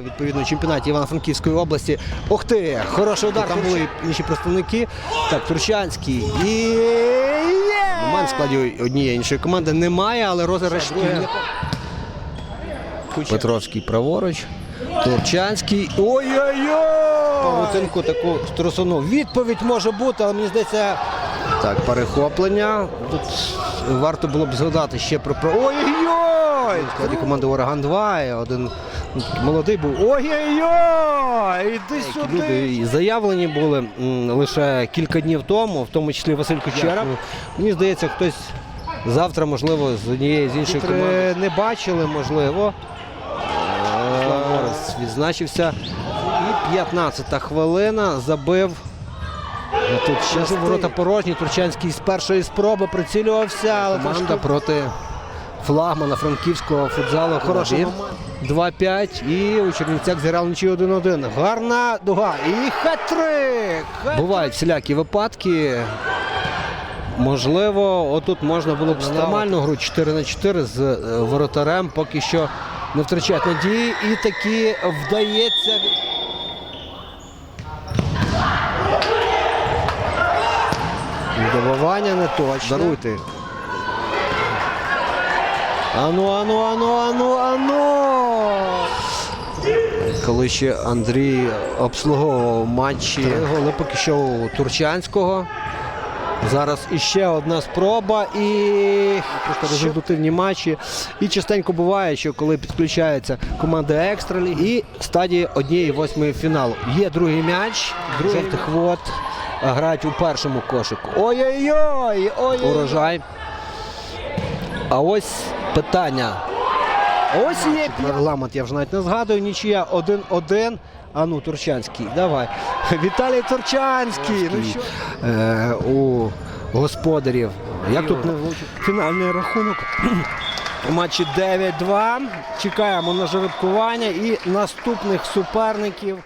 відповідно чемпіонаті Івано-Франківської області. Ух ти! Хороший удар. Там були інші представники. Так, Турчанський. І є! Момент складі однієї іншої команди немає, але розіграш. Петровський праворуч. Турчанський. Ой-ой-ой! Павутинку таку струсуну. Відповідь може бути, але мені здається. Так, перехоплення. Тут варто було б згадати ще про. Ой-ой-ой! Складі команди Ураган 2. Один ну, молодий був. Ой-ой-ой! Іди сюди! Люди заявлені були лише кілька днів тому, в тому числі Василь Кучера. Мені здається, хтось завтра, можливо, з однієї з іншої команди не бачили, можливо. Слав відзначився. І 15-та хвилина забив. Ну, Тут ще ворота порожні. Турчанський з першої спроби прицілювався, але команда проти флагмана франківського футзалу. Хороший 2-5. І у Чернівцях зіграли нічию 1-1. Гарна дуга. І хет-трик! Бувають всілякі випадки. Можливо, отут можна було б нормальну гру 4 на 4 з е, воротарем. Поки що не втрачають надії. І таки вдається. Добивання не точно. Даруйте. Ану, ану, ану, ану, ану. Коли ще Андрій обслуговував матчі Три голи поки що у Турчанського. Зараз іще одна спроба і просто результативні матчі. І частенько буває, що коли підключається команда екстралі і стадії однієї восьмої фіналу. Є другий м'яч, жовтих вод грають у першому кошику. Ой-ой-ой! ой Урожай. А ось питання. Ось є регламент, я вже навіть не згадую. Нічия 1-1. А ну, Турчанський, давай. Віталій Турчанський. Ну, що? Е, у господарів. Як тут не влучив? Фінальний рахунок. У матчі 9-2. Чекаємо на жеребкування і наступних суперників.